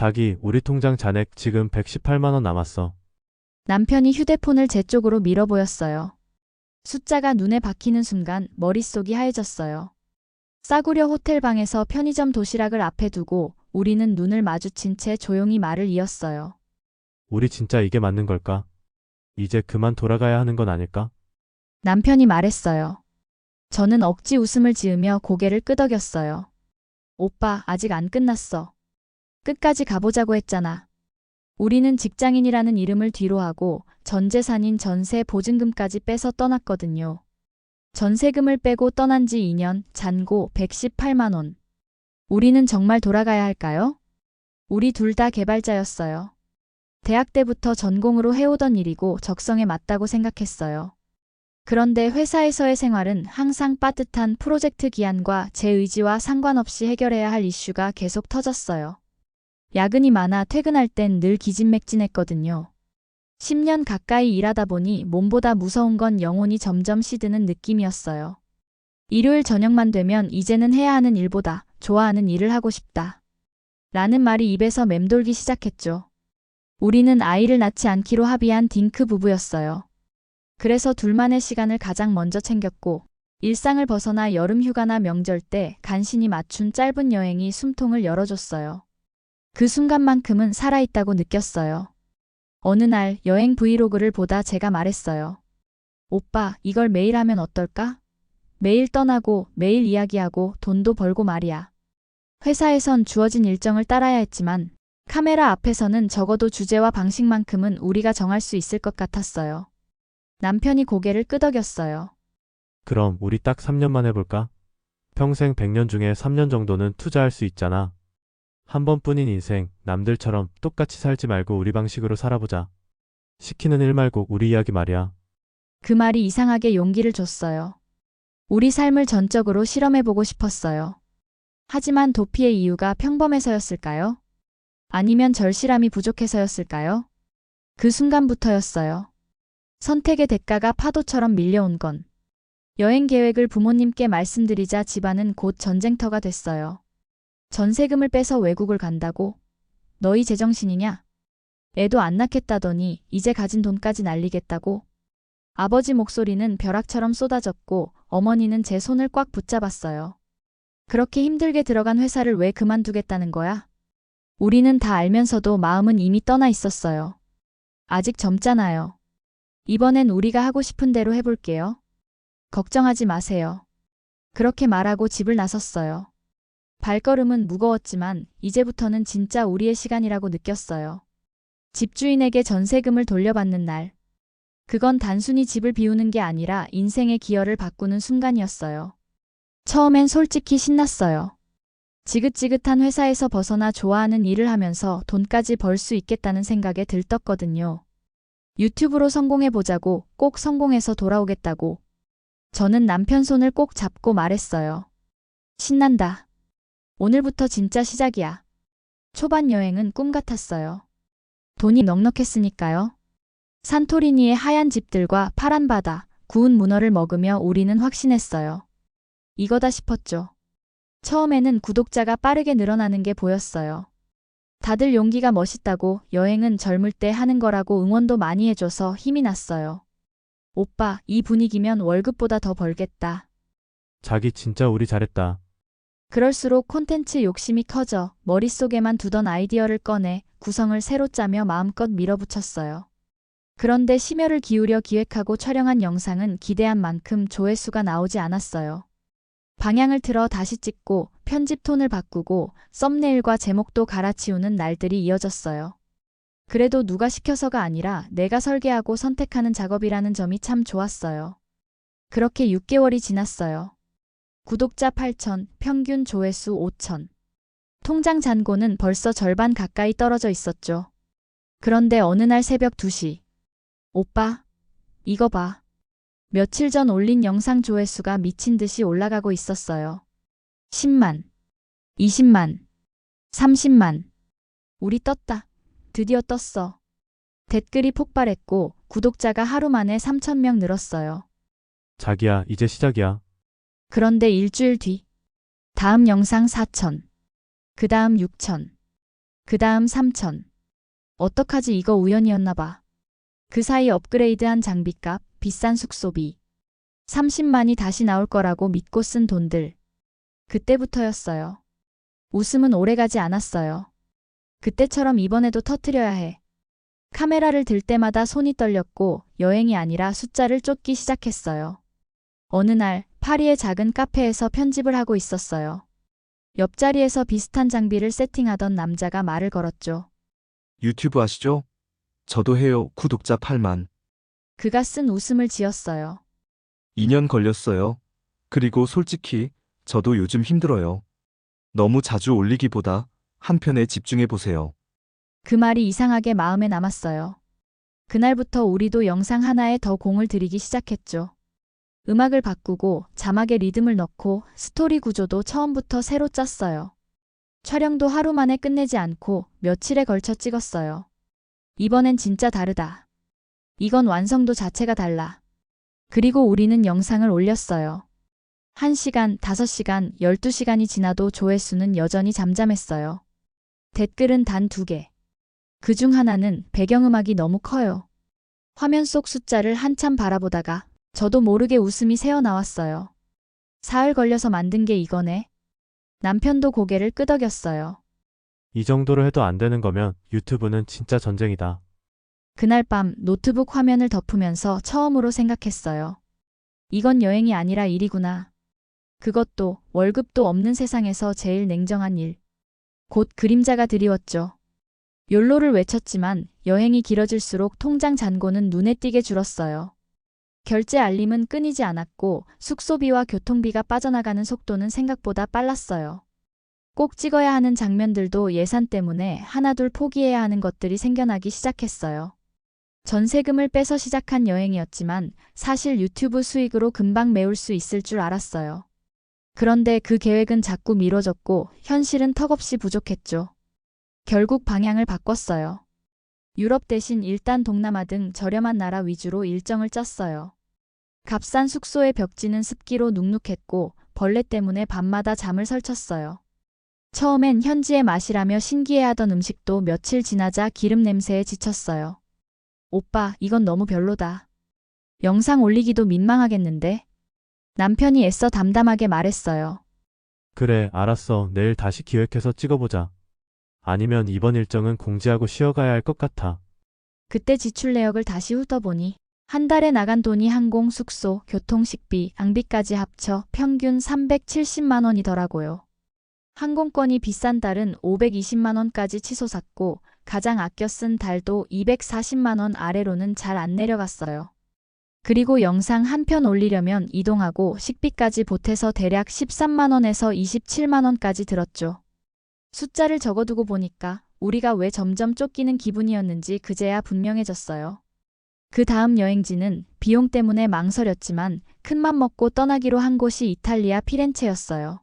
자기, 우리 통장 잔액 지금 118만원 남았어. 남편이 휴대폰을 제 쪽으로 밀어 보였어요. 숫자가 눈에 박히는 순간 머릿속이 하얘졌어요. 싸구려 호텔 방에서 편의점 도시락을 앞에 두고 우리는 눈을 마주친 채 조용히 말을 이었어요. 우리 진짜 이게 맞는 걸까? 이제 그만 돌아가야 하는 건 아닐까? 남편이 말했어요. 저는 억지 웃음을 지으며 고개를 끄덕였어요. 오빠, 아직 안 끝났어. 끝까지 가보자고 했잖아. 우리는 직장인이라는 이름을 뒤로 하고 전 재산인 전세 보증금까지 빼서 떠났거든요. 전세금을 빼고 떠난 지 2년, 잔고 118만원. 우리는 정말 돌아가야 할까요? 우리 둘 다 개발자였어요. 대학 때부터 전공으로 해오던 일이고 적성에 맞다고 생각했어요. 그런데 회사에서의 생활은 항상 빠듯한 프로젝트 기한과 제 의지와 상관없이 해결해야 할 이슈가 계속 터졌어요. 야근이 많아 퇴근할 땐 늘 기진맥진했거든요. 10년 가까이 일하다 보니 몸보다 무서운 건 영혼이 점점 시드는 느낌이었어요. 일요일 저녁만 되면 이제는 해야 하는 일보다 좋아하는 일을 하고 싶다. 라는 말이 입에서 맴돌기 시작했죠. 우리는 아이를 낳지 않기로 합의한 딩크 부부였어요. 그래서 둘만의 시간을 가장 먼저 챙겼고, 일상을 벗어나 여름 휴가나 명절 때 간신히 맞춘 짧은 여행이 숨통을 열어줬어요. 그 순간만큼은 살아있다고 느꼈어요. 어느 날 여행 브이로그를 보다 제가 말했어요. 오빠, 이걸 매일 하면 어떨까? 매일 떠나고, 매일 이야기하고, 돈도 벌고 말이야. 회사에선 주어진 일정을 따라야 했지만, 카메라 앞에서는 적어도 주제와 방식만큼은 우리가 정할 수 있을 것 같았어요. 남편이 고개를 끄덕였어요. 그럼 우리 딱 3년만 해볼까? 평생 100년 중에 3년 정도는 투자할 수 있잖아. 한 번뿐인 인생, 남들처럼 똑같이 살지 말고 우리 방식으로 살아보자. 시키는 일 말고 우리 이야기 말이야. 그 말이 이상하게 용기를 줬어요. 우리 삶을 전적으로 실험해보고 싶었어요. 하지만 도피의 이유가 평범해서였을까요? 아니면 절실함이 부족해서였을까요? 그 순간부터였어요. 선택의 대가가 파도처럼 밀려온 건 여행 계획을 부모님께 말씀드리자 집안은 곧 전쟁터가 됐어요. 전세금을 빼서 외국을 간다고? 너희 제정신이냐? 애도 안 낳겠다더니 이제 가진 돈까지 날리겠다고? 아버지 목소리는 벼락처럼 쏟아졌고 어머니는 제 손을 꽉 붙잡았어요. 그렇게 힘들게 들어간 회사를 왜 그만두겠다는 거야? 우리는 다 알면서도 마음은 이미 떠나 있었어요. 아직 젊잖아요. 이번엔 우리가 하고 싶은 대로 해볼게요. 걱정하지 마세요. 그렇게 말하고 집을 나섰어요. 발걸음은 무거웠지만 이제부터는 진짜 우리의 시간이라고 느꼈어요. 집주인에게 전세금을 돌려받는 날. 그건 단순히 집을 비우는 게 아니라 인생의 기여를 바꾸는 순간이었어요. 처음엔 솔직히 신났어요. 지긋지긋한 회사에서 벗어나 좋아하는 일을 하면서 돈까지 벌 수 있겠다는 생각에 들떴거든요. 유튜브로 성공해보자고 꼭 성공해서 돌아오겠다고. 저는 남편 손을 꼭 잡고 말했어요. 신난다. 오늘부터 진짜 시작이야. 초반 여행은 꿈 같았어요. 돈이 넉넉했으니까요. 산토리니의 하얀 집들과 파란 바다, 구운 문어를 먹으며 우리는 확신했어요. 이거다 싶었죠. 처음에는 구독자가 빠르게 늘어나는 게 보였어요. 다들 용기가 멋있다고 여행은 젊을 때 하는 거라고 응원도 많이 해줘서 힘이 났어요. 오빠, 이 분위기면 월급보다 더 벌겠다. 자기 진짜 우리 잘했다. 그럴수록 콘텐츠 욕심이 커져 머릿속에만 두던 아이디어를 꺼내 구성을 새로 짜며 마음껏 밀어붙였어요. 그런데 심혈을 기울여 기획하고 촬영한 영상은 기대한 만큼 조회수가 나오지 않았어요. 방향을 틀어 다시 찍고 편집 톤을 바꾸고 썸네일과 제목도 갈아치우는 날들이 이어졌어요. 그래도 누가 시켜서가 아니라 내가 설계하고 선택하는 작업이라는 점이 참 좋았어요. 그렇게 6개월이 지났어요. 구독자 8천, 평균 조회수 5천. 통장 잔고는 벌써 절반 가까이 떨어져 있었죠. 그런데 어느 날 새벽 2시. 오빠, 이거 봐. 며칠 전 올린 영상 조회수가 미친 듯이 올라가고 있었어요. 10만, 20만, 30만. 우리 떴다. 드디어 떴어. 댓글이 폭발했고 구독자가 하루 만에 3,000명 늘었어요. 자기야, 이제 시작이야. 그런데 일주일 뒤. 다음 영상 4천. 그 다음 6천. 그 다음 3천. 어떡하지 이거 우연이었나 봐. 그 사이 업그레이드한 장비값, 비싼 숙소비. 30만이 다시 나올 거라고 믿고 쓴 돈들. 그때부터였어요. 웃음은 오래가지 않았어요. 그때처럼 이번에도 터트려야 해. 카메라를 들 때마다 손이 떨렸고 여행이 아니라 숫자를 쫓기 시작했어요. 어느 날 파리의 작은 카페에서 편집을 하고 있었어요. 옆자리에서 비슷한 장비를 세팅하던 남자가 말을 걸었죠. 유튜브 아시죠? 저도 해요. 구독자 8만. 그가 쓴 웃음을 지었어요. 2년 걸렸어요. 그리고 솔직히 저도 요즘 힘들어요. 너무 자주 올리기보다 한 편에 집중해 보세요. 그 말이 이상하게 마음에 남았어요. 그날부터 우리도 영상 하나에 더 공을 들이기 시작했죠. 음악을 바꾸고 자막에 리듬을 넣고 스토리 구조도 처음부터 새로 짰어요. 촬영도 하루 만에 끝내지 않고 며칠에 걸쳐 찍었어요. 이번엔 진짜 다르다. 이건 완성도 자체가 달라. 그리고 우리는 영상을 올렸어요. 1시간, 5시간, 12시간이 지나도 조회수는 여전히 잠잠했어요. 댓글은 단 두 개. 그 중 하나는 배경음악이 너무 커요. 화면 속 숫자를 한참 바라보다가 저도 모르게 웃음이 새어나왔어요. 사흘 걸려서 만든 게 이거네. 남편도 고개를 끄덕였어요. 이 정도로 해도 안 되는 거면 유튜브는 진짜 전쟁이다. 그날 밤 노트북 화면을 덮으면서 처음으로 생각했어요. 이건 여행이 아니라 일이구나. 그것도 월급도 없는 세상에서 제일 냉정한 일. 곧 그림자가 드리웠죠. 욜로를 외쳤지만 여행이 길어질수록 통장 잔고는 눈에 띄게 줄었어요. 결제 알림은 끊이지 않았고 숙소비와 교통비가 빠져나가는 속도는 생각보다 빨랐어요. 꼭 찍어야 하는 장면들도 예산 때문에 하나둘 포기해야 하는 것들이 생겨나기 시작했어요. 전세금을 빼서 시작한 여행이었지만 사실 유튜브 수익으로 금방 메울 수 있을 줄 알았어요. 그런데 그 계획은 자꾸 미뤄졌고 현실은 턱없이 부족했죠. 결국 방향을 바꿨어요. 유럽 대신 일단 동남아 등 저렴한 나라 위주로 일정을 짰어요. 값싼 숙소의 벽지는 습기로 눅눅했고 벌레 때문에 밤마다 잠을 설쳤어요. 처음엔 현지의 맛이라며 신기해하던 음식도 며칠 지나자 기름 냄새에 지쳤어요. 오빠, 이건 너무 별로다. 영상 올리기도 민망하겠는데? 남편이 애써 담담하게 말했어요. 그래, 알았어. 내일 다시 기획해서 찍어보자. 아니면 이번 일정은 공지하고 쉬어가야 할 것 같아. 그때 지출 내역을 다시 훑어보니 한 달에 나간 돈이 항공, 숙소, 교통, 식비, 낭비까지 합쳐 평균 370만 원이더라고요. 항공권이 비싼 달은 520만 원까지 치솟았고 가장 아껴 쓴 달도 240만 원 아래로는 잘 안 내려갔어요. 그리고 영상 한 편 올리려면 이동하고 식비까지 보태서 대략 13만 원에서 27만 원까지 들었죠. 숫자를 적어두고 보니까 우리가 왜 점점 쫓기는 기분이었는지 그제야 분명해졌어요. 그 다음 여행지는 비용 때문에 망설였지만 큰맘 먹고 떠나기로 한 곳이 이탈리아 피렌체였어요.